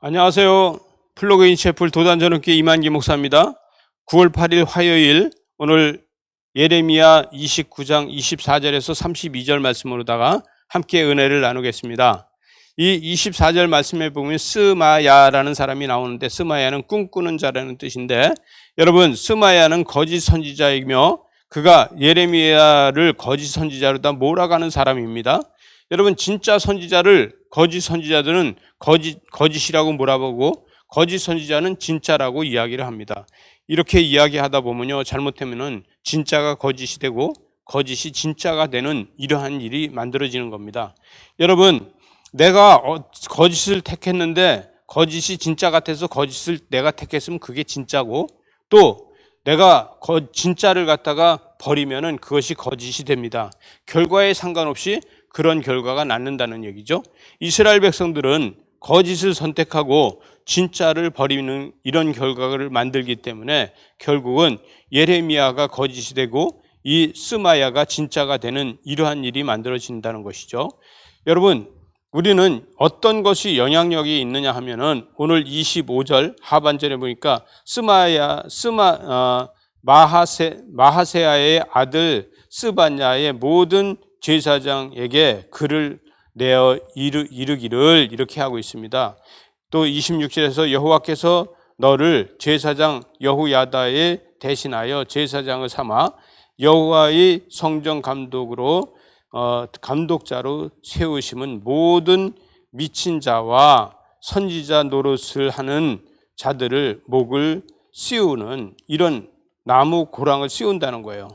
안녕하세요. 플로그인 셰플 도단전업계 이만기 목사입니다. 9월 8일 화요일 오늘 예레미야 29장 24절에서 32절 말씀으로다가 함께 은혜를 나누겠습니다. 이 24절 말씀에 보면 스마야라는 사람이 나오는데 스마야는 꿈꾸는 자라는 뜻인데 여러분 스마야는 거짓 선지자이며 그가 예레미야를 거짓 선지자로 다 몰아가는 사람입니다. 여러분 진짜 선지자를 거짓 선지자들은 거짓 거짓이라고 몰아보고 거짓 선지자는 진짜라고 이야기를 합니다. 이렇게 이야기하다 보면요 잘못하면은 진짜가 거짓이 되고 거짓이 진짜가 되는 이러한 일이 만들어지는 겁니다. 여러분 내가 어, 거짓을 택했는데 거짓이 진짜 같아서 거짓을 내가 택했으면 그게 진짜고 또 내가 거, 진짜를 갖다가 버리면은 그것이 거짓이 됩니다. 결과에 상관없이 그런 결과가 낳는다는 얘기죠. 이스라엘 백성들은 거짓을 선택하고 진짜를 버리는 이런 결과를 만들기 때문에 결국은 예레미야가 거짓이 되고 이 스마야가 진짜가 되는 이러한 일이 만들어진다는 것이죠. 여러분, 우리는 어떤 것이 영향력이 있느냐 하면은 오늘 25절 하반절에 보니까 스마야 스마 어, 마하세 마하세아의 아들 스바냐의 모든 제사장에게 글을 내어 이르, 이르 기를 이렇게 하고 있습니다. 또 26절에서 여호와께서 너를 제사장 여호야다에 대신하여 제사장을 삼아 여호와의 성전 감독으로 어, 감독자로 세우심은 모든 미친 자와 선지자 노릇을 하는 자들을 목을 씌우는 이런 나무 고랑을 씌운다는 거예요.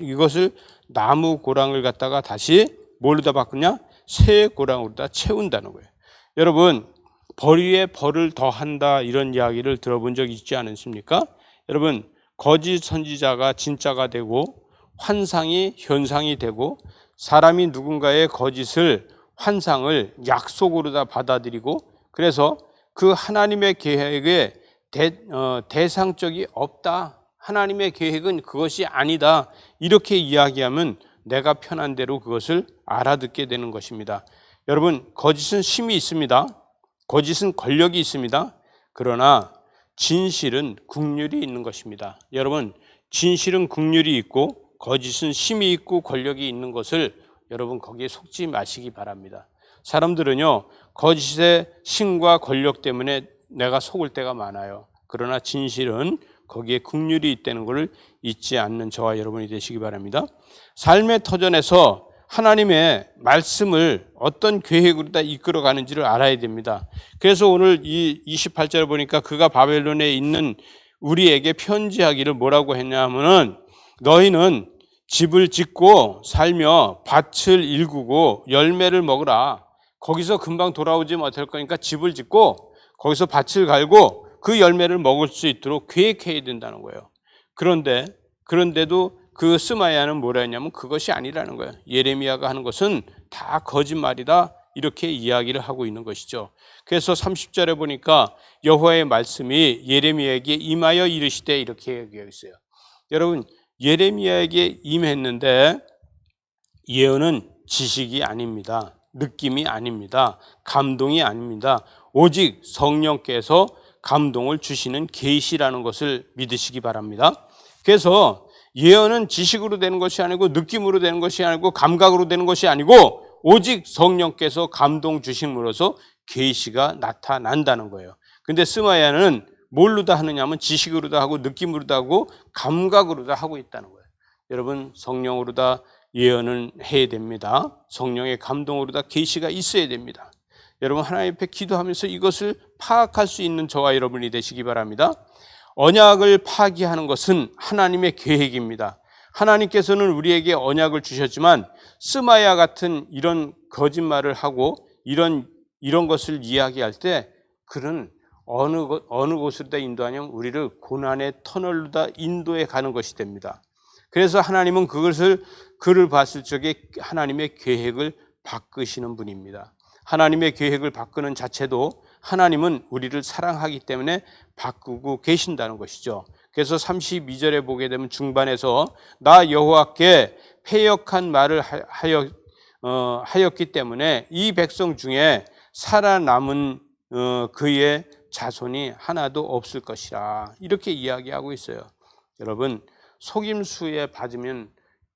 이것을 나무 고랑을 갖다가 다시 뭘로다 바꾸냐? 새 고랑으로다 채운다는 거예요. 여러분, 벌위에 벌을 더한다 이런 이야기를 들어본 적 있지 않습니까? 여러분, 거짓 선지자가 진짜가 되고 환상이 현상이 되고 사람이 누군가의 거짓을 환상을 약속으로 다 받아들이고 그래서 그 하나님의 계획에 대, 어, 대상적이 없다. 하나님의 계획은 그것이 아니다. 이렇게 이야기하면 내가 편한 대로 그것을 알아듣게 되는 것입니다. 여러분, 거짓은 힘이 있습니다. 거짓은 권력이 있습니다. 그러나 진실은 국률이 있는 것입니다. 여러분, 진실은 국률이 있고 거짓은 힘이 있고 권력이 있는 것을 여러분 거기에 속지 마시기 바랍니다. 사람들은요, 거짓의 힘과 권력 때문에 내가 속을 때가 많아요. 그러나 진실은 거기에 국률이 있다는 것을 잊지 않는 저와 여러분이 되시기 바랍니다. 삶의 터전에서 하나님의 말씀을 어떤 계획으로 다 이끌어 가는지를 알아야 됩니다. 그래서 오늘 이 28절을 보니까 그가 바벨론에 있는 우리에게 편지하기를 뭐라고 했냐면은 너희는 집을 짓고 살며 밭을 일구고 열매를 먹으라. 거기서 금방 돌아오지 못할 거니까 집을 짓고 거기서 밭을 갈고 그 열매를 먹을 수 있도록 계획해야 된다는 거예요. 그런데 그런데도 그 스마야는 뭐라 했냐면 그것이 아니라는 거예요. 예레미야가 하는 것은 다 거짓말이다. 이렇게 이야기를 하고 있는 것이죠. 그래서 30절에 보니까 여호와의 말씀이 예레미야에게 임하여 이르시되 이렇게 얘기하고 있어요. 여러분 예레미야에게 임했는데 예언은 지식이 아닙니다. 느낌이 아닙니다. 감동이 아닙니다. 오직 성령께서 감동을 주시는 계시라는 것을 믿으시기 바랍니다. 그래서 예언은 지식으로 되는 것이 아니고 느낌으로 되는 것이 아니고 감각으로 되는 것이 아니고 오직 성령께서 감동 주심으로써 계시가 나타난다는 거예요. 근데 스마야는 뭘로 다 하느냐면 지식으로 다 하고 느낌으로 다 하고 감각으로 다 하고 있다는 거예요. 여러분 성령으로 다 예언을 해야 됩니다. 성령의 감동으로 다 계시가 있어야 됩니다. 여러분 하나님 앞에 기도하면서 이것을 파악할 수 있는 저와 여러분이 되시기 바랍니다. 언약을 파기하는 것은 하나님의 계획입니다. 하나님께서는 우리에게 언약을 주셨지만 스마야 같은 이런 거짓말을 하고 이런 이런 것을 이야기할 때 그는 어느 곳, 어느 곳으로 다 인도하냐면 우리를 고난의 터널로 다 인도해 가는 것이 됩니다. 그래서 하나님은 그것을 그를 봤을 적에 하나님의 계획을 바꾸시는 분입니다. 하나님의 계획을 바꾸는 자체도 하나님은 우리를 사랑하기 때문에 바꾸고 계신다는 것이죠. 그래서 32절에 보게 되면 중반에서 나 여호와께 패역한 말을 하여 어, 하였기 때문에 이 백성 중에 살아남은 어, 그의 자손이 하나도 없을 것이라 이렇게 이야기하고 있어요. 여러분 속임수에 받으면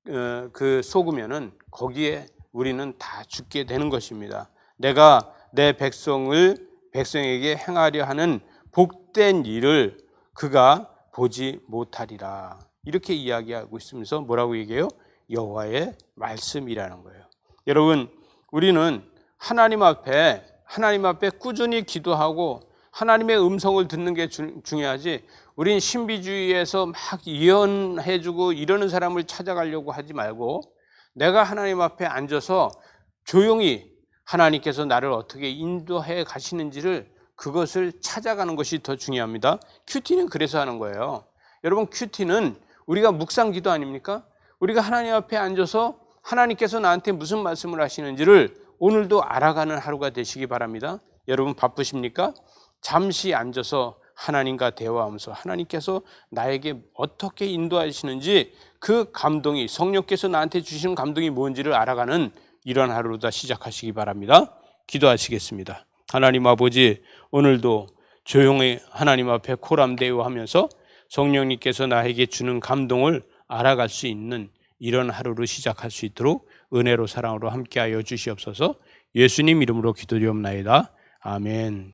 어, 그 속으면은 거기에 우리는 다 죽게 되는 것입니다. 내가 내 백성을 백성에게 행하려 하는 복된 일을 그가 보지 못하리라 이렇게 이야기하고 있으면서 뭐라고 얘기해요? 여호와의 말씀이라는 거예요. 여러분 우리는 하나님 앞에 하나님 앞에 꾸준히 기도하고 하나님의 음성을 듣는 게 주- 중요하지. 우린 신비주의에서 막 예언해 주고 이러는 사람을 찾아가려고 하지 말고 내가 하나님 앞에 앉아서 조용히 하나님께서 나를 어떻게 인도해 가시는지를 그것을 찾아가는 것이 더 중요합니다. 큐티는 그래서 하는 거예요. 여러분 큐티는 우리가 묵상 기도 아닙니까? 우리가 하나님 앞에 앉아서 하나님께서 나한테 무슨 말씀을 하시는지를 오늘도 알아가는 하루가 되시기 바랍니다. 여러분 바쁘십니까? 잠시 앉아서 하나님과 대화하면서 하나님께서 나에게 어떻게 인도하시는지 그 감동이 성령께서 나한테 주시는 감동이 뭔지를 알아가는 이런 하루다 시작하시기 바랍니다. 기도하시겠습니다. 하나님 아버지 오늘도 조용히 하나님 앞에 코람대우하면서 성령님께서 나에게 주는 감동을 알아갈 수 있는 이런 하루를 시작할 수 있도록 은혜로 사랑으로 함께하여 주시옵소서. 예수님 이름으로 기도드리옵나이다. 아멘.